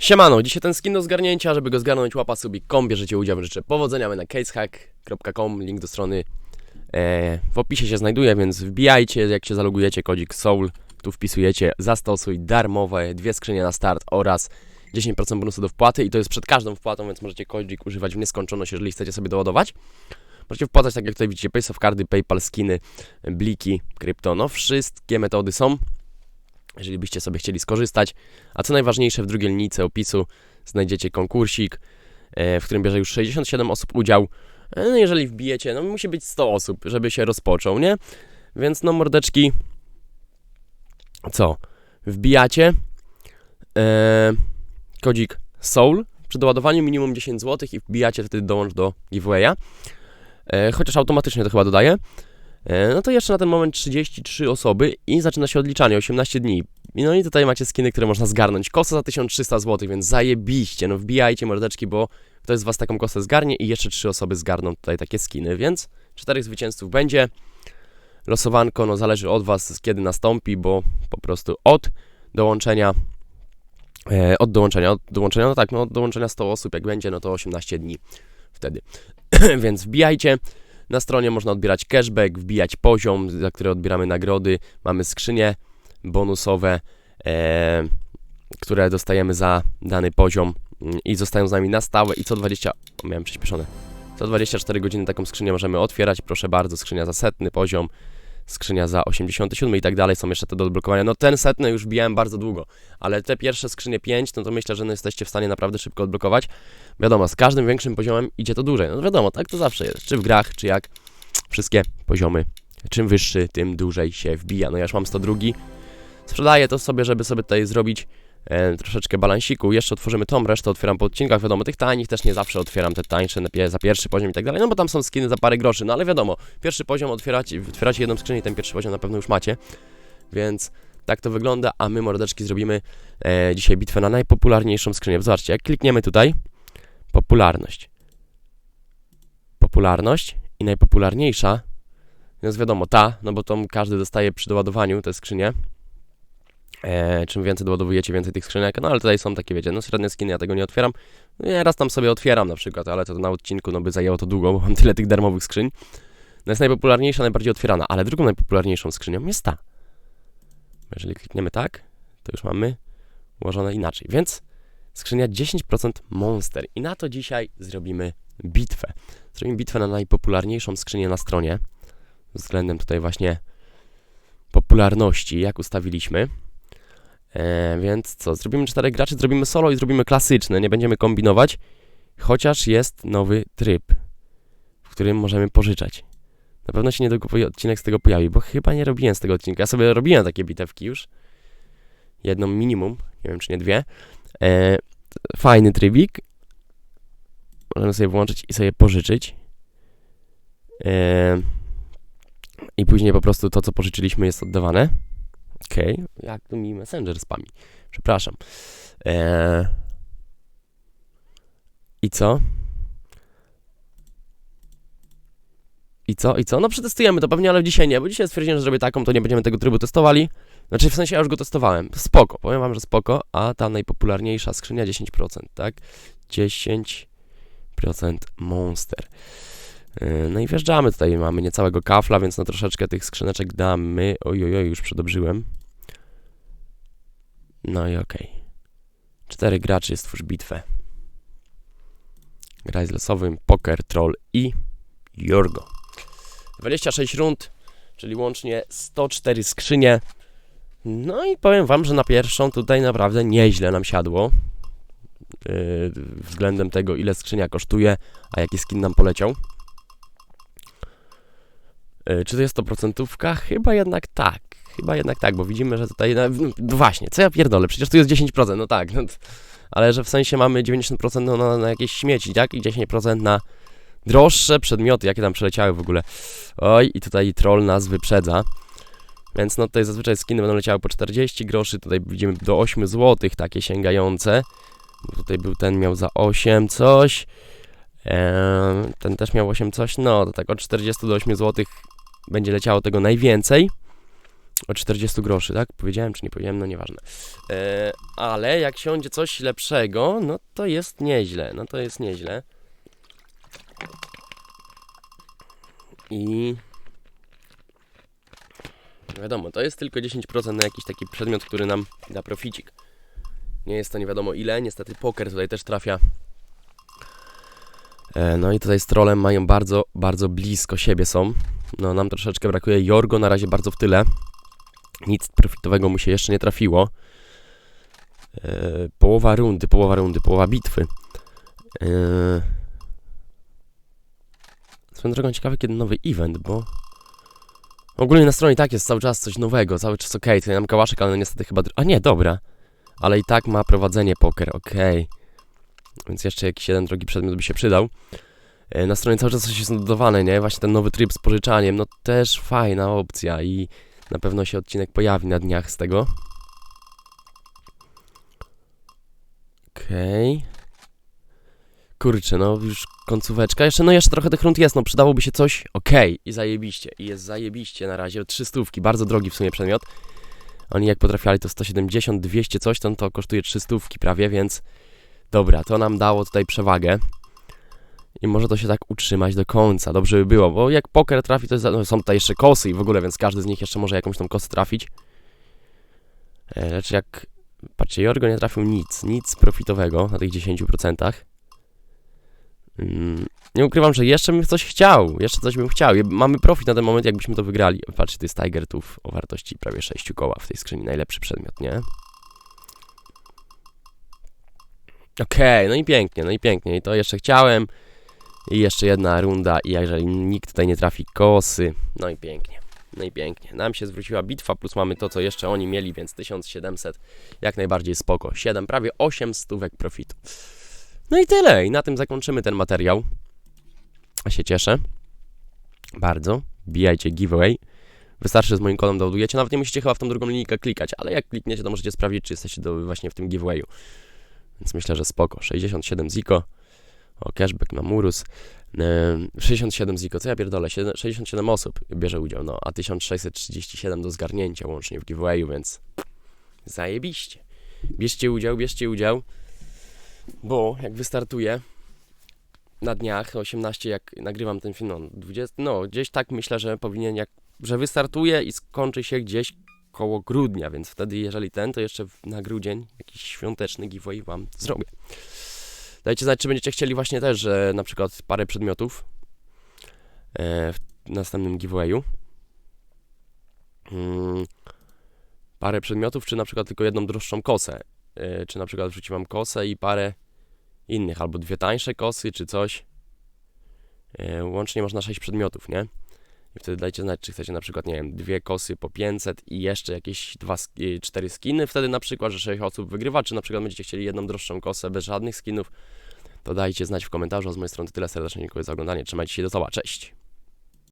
Siemano, dzisiaj ten skin do zgarnięcia, żeby go zgarnąć łapa subik.com, bierzecie udział, życzę powodzenia, my na casehack.com, link do strony e, w opisie się znajduje, więc wbijajcie, jak się zalogujecie, kodzik SOUL, tu wpisujecie, zastosuj darmowe, dwie skrzynie na start oraz 10% bonusu do wpłaty i to jest przed każdą wpłatą, więc możecie kodzik używać w nieskończoność, jeżeli chcecie sobie doładować. Możecie wpłacać, tak jak tutaj widzicie, Paysoft Cardy, PayPal, skiny, bliki, krypto, no wszystkie metody są jeżeli byście sobie chcieli skorzystać. A co najważniejsze, w drugiej linijce opisu znajdziecie konkursik, e, w którym bierze już 67 osób udział. E, No jeżeli wbijecie, no musi być 100 osób, żeby się rozpoczął, nie? Więc no mordeczki, co? Wbijacie e, kodzik SOUL przy doładowaniu minimum 10 zł i wbijacie wtedy dołącz do giveawaya. E, chociaż automatycznie to chyba dodaje. E, No to jeszcze na ten moment 33 osoby i zaczyna się odliczanie, 18 dni. No i tutaj macie skiny, które można zgarnąć. Kosa za 1300 zł, więc zajebiście, no wbijajcie mordeczki, bo ktoś z Was taką kosę zgarnie i jeszcze 3 osoby zgarną tutaj takie skiny, więc czterech zwycięzców będzie. Losowanko, no zależy od Was, kiedy nastąpi, bo po prostu od dołączenia e, od dołączenia, od dołączenia, no tak, no od dołączenia 100 osób jak będzie, no to 18 dni wtedy. więc wbijajcie. Na stronie można odbierać cashback, wbijać poziom, za który odbieramy nagrody. Mamy skrzynie bonusowe, e, które dostajemy za dany poziom mm, i zostają z nami na stałe i co 20... O, miałem przyspieszone. Co 24 godziny taką skrzynię możemy otwierać. Proszę bardzo, skrzynia za setny poziom, skrzynia za 87 i tak dalej. Są jeszcze te do odblokowania. No ten setny już wbijałem bardzo długo, ale te pierwsze skrzynie 5, no to myślę, że no jesteście w stanie naprawdę szybko odblokować. Wiadomo, z każdym większym poziomem idzie to dłużej. No wiadomo, tak to zawsze jest. Czy w grach, czy jak. Wszystkie poziomy. Czym wyższy, tym dłużej się wbija. No ja już mam 102. Sprzedaję to sobie, żeby sobie tutaj zrobić troszeczkę balansiku. Jeszcze otworzymy tą, resztę otwieram po odcinkach. Wiadomo, tych tanich też nie zawsze otwieram te tańsze za pierwszy poziom i tak dalej. No bo tam są skiny za parę groszy. No ale wiadomo, pierwszy poziom otwieracie, otwieracie jedną skrzynię i ten pierwszy poziom na pewno już macie. Więc tak to wygląda, a my mordeczki zrobimy e, dzisiaj bitwę na najpopularniejszą skrzynię. Zobaczcie, jak klikniemy tutaj, popularność. Popularność i najpopularniejsza, więc wiadomo, ta, no bo tą każdy dostaje przy doładowaniu te skrzynie. E, czym więcej doładowujecie, więcej tych skrzynek, no ale tutaj są takie, wiecie, no średnie skiny, ja tego nie otwieram. Nie, raz tam sobie otwieram na przykład, ale to na odcinku, no by zajęło to długo, bo mam tyle tych darmowych skrzyń. No jest najpopularniejsza, najbardziej otwierana, ale drugą najpopularniejszą skrzynią jest ta. Jeżeli klikniemy tak, to już mamy ułożone inaczej. Więc skrzynia 10% Monster. I na to dzisiaj zrobimy bitwę. Zrobimy bitwę na najpopularniejszą skrzynię na stronie. Względem tutaj właśnie popularności, jak ustawiliśmy. E, więc co, zrobimy czterech graczy, zrobimy solo i zrobimy klasyczne. Nie będziemy kombinować. Chociaż jest nowy tryb, w którym możemy pożyczać. Na pewno się niedługo odcinek z tego pojawi, bo chyba nie robiłem z tego odcinka. Ja sobie robiłem takie bitewki już. Jedną minimum, nie wiem czy nie dwie. E, fajny trybik. Możemy sobie włączyć i sobie pożyczyć. E, I później po prostu to, co pożyczyliśmy, jest oddawane. Okej, jak tu mi Messenger spami. Przepraszam. E, I co? I co? I co? No przetestujemy to pewnie, ale dzisiaj nie, bo dzisiaj stwierdziłem, że zrobię taką, to nie będziemy tego trybu testowali. Znaczy w sensie ja już go testowałem. Spoko, powiem wam, że spoko, a ta najpopularniejsza skrzynia 10%, tak? 10% Monster. Yy, No i wjeżdżamy tutaj, mamy niecałego kafla, więc no troszeczkę tych skrzyneczek damy. Ojojoj, już przedobrzyłem. No i okej. Cztery graczy, stwórz bitwę. Graj z losowym, poker, troll i Jorgo. 26 rund, czyli łącznie 104 skrzynie. No i powiem wam, że na pierwszą tutaj naprawdę nieźle nam siadło. Yy, względem tego, ile skrzynia kosztuje, a jaki skin nam poleciał. Yy, czy to jest to procentówka? Chyba jednak tak. Chyba jednak tak, bo widzimy, że tutaj. No, właśnie, co ja pierdolę? Przecież tu jest 10%, no tak. No, ale że w sensie mamy 90% no, na, na jakieś śmieci, tak? I 10% na droższe przedmioty, jakie tam przeleciały w ogóle. Oj, i tutaj troll nas wyprzedza. Więc no tutaj zazwyczaj skiny będą leciały po 40 groszy, tutaj widzimy do 8 zł takie sięgające. Bo Tutaj był ten miał za 8 coś. Eee, ten też miał 8 coś. No to tak od 40 do 8 zł będzie leciało tego najwięcej. O 40 groszy, tak? Powiedziałem czy nie powiedziałem, no nieważne. E, ale jak siądzie coś lepszego, no to jest nieźle. No to jest nieźle. I wiadomo, to jest tylko 10% na jakiś taki przedmiot, który nam da proficik. Nie jest to nie wiadomo ile, niestety poker tutaj też trafia. E, no i tutaj z trolem mają bardzo, bardzo blisko siebie są. No nam troszeczkę brakuje. Jorgo na razie bardzo w tyle. Nic profitowego mu się jeszcze nie trafiło. E, połowa rundy, połowa rundy, połowa bitwy. E, swoją drogą ciekawe kiedy nowy event, bo ogólnie na stronie tak jest cały czas coś nowego, cały czas okej, okay. tutaj nam kałaszek, ale no niestety chyba... A nie, dobra. Ale i tak ma prowadzenie poker, okej. Więc jeszcze jakiś jeden drogi przedmiot by się przydał. E, Na stronie cały czas coś jest dodawane, nie? Właśnie ten nowy tryb z pożyczaniem, no też fajna opcja i na pewno się odcinek pojawi na dniach z tego. Okej. Kurczę, no już końcóweczka. Jeszcze, no jeszcze trochę tych rund jest, no przydałoby się coś. Okej, i zajebiście. I jest zajebiście na razie. Trzy stówki, bardzo drogi w sumie przedmiot. Oni jak potrafiali to 170, 200 coś, to, to kosztuje 3 stówki prawie, więc dobra, to nam dało tutaj przewagę. I może to się tak utrzymać do końca. Dobrze by było, bo jak poker trafi, to jest, no, są tutaj jeszcze kosy i w ogóle, więc każdy z nich jeszcze może jakąś tą kosę trafić. E, Lecz jak... Patrzcie, Jorgo nie trafił nic, nic profitowego na tych 10%. Mm, nie ukrywam, że jeszcze bym coś chciał, jeszcze coś bym chciał. Mamy profit na ten moment, jakbyśmy to wygrali. Patrzcie, to jest Tiger Tooth o wartości prawie 6 koła w tej skrzyni. Najlepszy przedmiot, nie? Okej, no i pięknie, no i pięknie. I to jeszcze chciałem. I jeszcze jedna runda i jeżeli nikt tutaj nie trafi kosy, no i pięknie. No i pięknie. Nam się zwróciła bitwa, plus mamy to, co jeszcze oni mieli, więc 1700 jak najbardziej spoko. 7, prawie 8 stówek profitu. No i tyle. I na tym zakończymy ten materiał. A się cieszę. Bardzo. Bijajcie giveaway. Wystarczy, że z moim kodem doładujecie. Nawet nie musicie chyba w tą drugą linijkę klikać, ale jak klikniecie, to możecie sprawdzić, czy jesteście do, właśnie w tym giveawayu. Więc myślę, że spoko. 67 ziko. O, cashback na Murus. Ehm, 67 ziko, co ja pierdolę? Siedem- 67 osób bierze udział, no, a 1637 do zgarnięcia łącznie w giveawayu, więc zajebiście. Bierzcie udział, bierzcie udział, bo jak wystartuję na dniach 18, jak nagrywam ten film, no, 20, no gdzieś tak myślę, że powinien, jak, że wystartuje i skończy się gdzieś koło grudnia, więc wtedy jeżeli ten, to jeszcze na grudzień jakiś świąteczny giveaway wam zrobię. Dajcie znać, czy będziecie chcieli właśnie też, że na przykład parę przedmiotów e, w następnym giveawayu. Mm, parę przedmiotów, czy na przykład tylko jedną droższą kosę. E, czy na przykład wrzuci wam kosę i parę innych, albo dwie tańsze kosy, czy coś. E, łącznie można 6 przedmiotów, nie? I wtedy dajcie znać, czy chcecie na przykład, nie wiem, dwie kosy po 500 i jeszcze jakieś dwa, y, cztery skiny. Wtedy na przykład, że 6 osób wygrywa, czy na przykład będziecie chcieli jedną droższą kosę bez żadnych skinów. To dajcie znać w komentarzu. A z mojej strony tyle serdecznie dziękuję za oglądanie. Trzymajcie się do zobaczenia. Cześć!